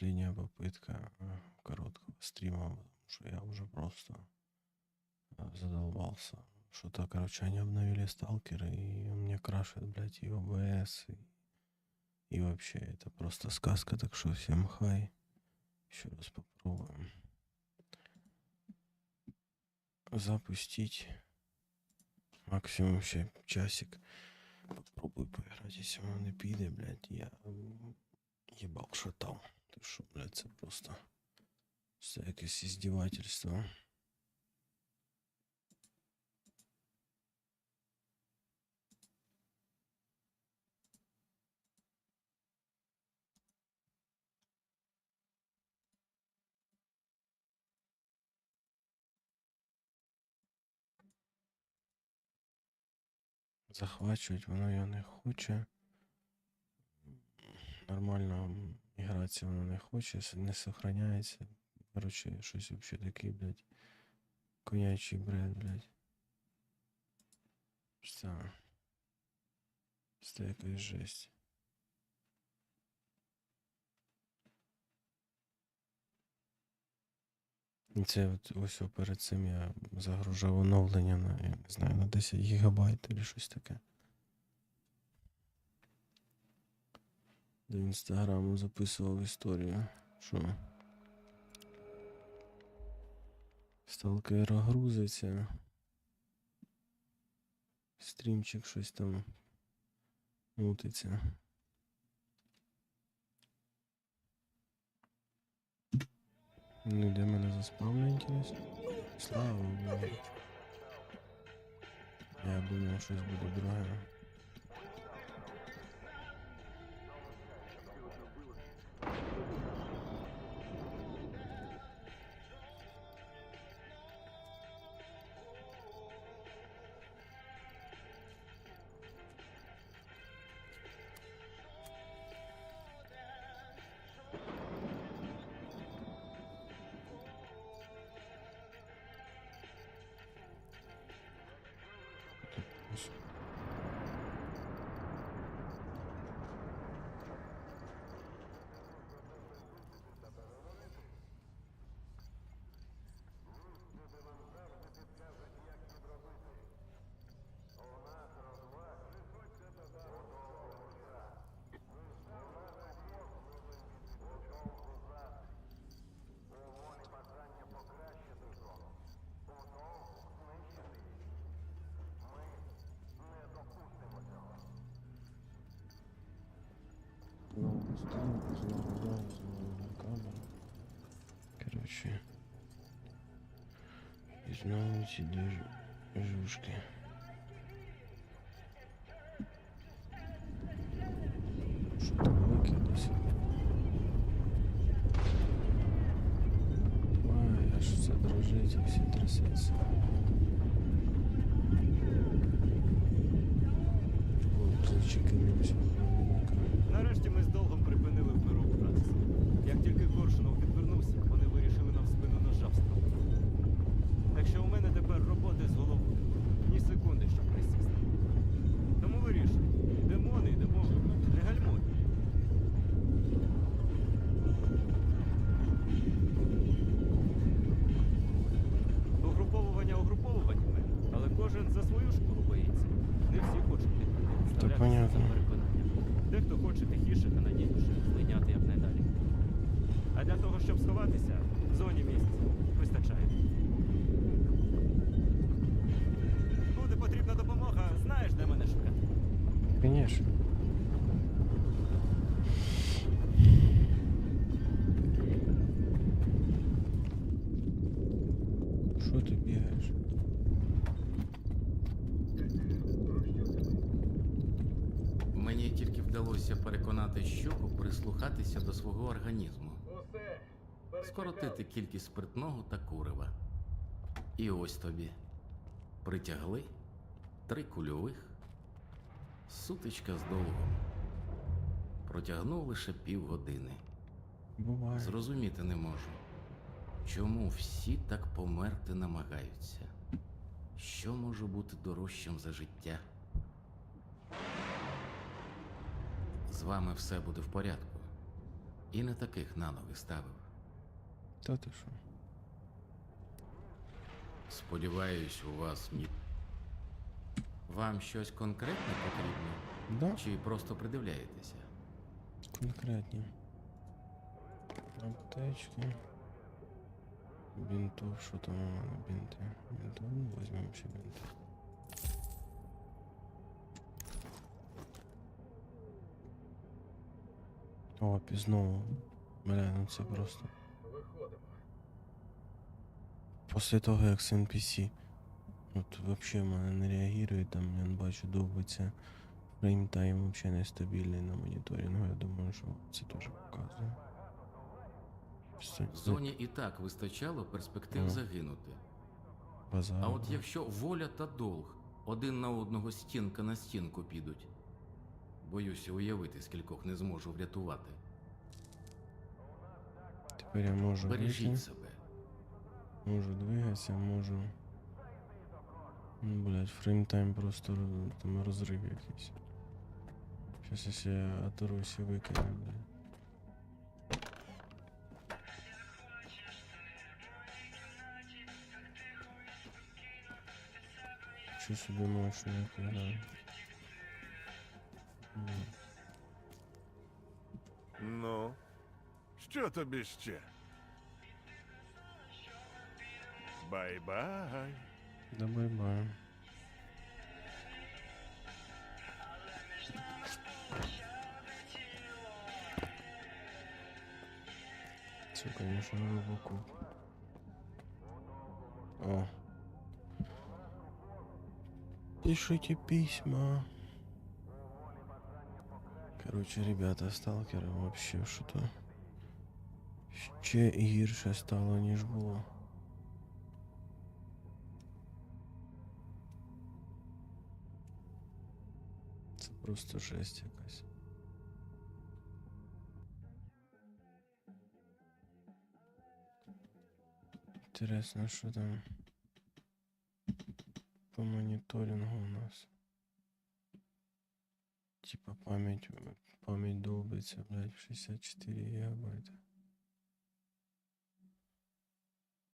последняя попытка э, короткого стрима, потому что я уже просто э, задолбался. Что-то, короче, они обновили сталкеры, и мне крашит, блядь, и ОБС, и, и вообще, это просто сказка, так что всем хай. Еще раз попробуем. Запустить максимум ще часик. Попробуй поиграть, если воно не піде, блядь, я м, їбав шатав. Ти що, блядь, це просто це якесь іздівательство. Захвачувати воно його не хоче. Нормально гратися воно не хоче, не сохраняється. Короче, щось вообще такий, блядь. Конячий бред, блядь. Все. Це якась жесть. І Це от ось перед цим я загружав оновлення на, я не знаю, на 10 гігабайт або щось таке. До інстаграму записував історію, що сталкер грузиться. Стрімчик щось там мутиться. Ну, де мене заспавлю, інтересно? Слава Богу. Я думав, щось буде друге. Ось. Знову стрім, знову дом, знову на камеру. Короче. І знову ці дві жушки. Що там викидався? Ой, аж все дрожить і всі трясеться. О, зачекинувся. Нарешті ми з довгом Дехто хоче тихіше та надійніше, злиняти якнайдалі. А для того, щоб сховатися, в зоні місця вистачає. Буде потрібна допомога, знаєш, де мене шукати. Конечно. Переконати щуку прислухатися до свого організму, скоротити кількість спиртного та курива. І ось тобі. Притягли три кульових, сутичка з довгом. Протягнув лише півгодини. Буває. Зрозуміти не можу, чому всі так померти намагаються. Що може бути дорожчим за життя? З вами все буде в порядку. І не таких на ноги ставив. Та ти що? Сподіваюсь, у вас ні. Вам щось конкретне потрібно? Да, Чи просто придивляєтеся? конкретні. Аптечки. Бинтов, що там у мене бинти? Бинтов, ну, візьмемо ще бинти. О, пізново. Бля, ну це просто. Після того, як з NPC. От вообще в мене не реагує, там я не бачу довбиться. Фреймтайм взагалі нестабільний на моніторингу. Я думаю, що це теж показує. Зоні і так вистачало перспектив Ну. загинути. базар. А от якщо воля та долг один на одного стінка на стінку підуть. Боюся уявити, скількох не зможу врятувати. Тепер я можу Бережіть себе. можу двигатися, можу. Ну, блять, фреймтайм просто там розрив якийсь. Щас якщо я оторвусь і викину, блядь. Що собі мощно як граю. Ну, що тобі ще? Бай-бай. Да бай-бай. Це, конечно, глибоко. О. Пишите письма. Короче, ребята, сталкеры вообще что-то ще гірше стало, ніж було. Це просто жесть якась. Интересно, що там по моніторингу у нас. Типа пам'ять, пам'ять долбится, блядь, в 64 гігабайта.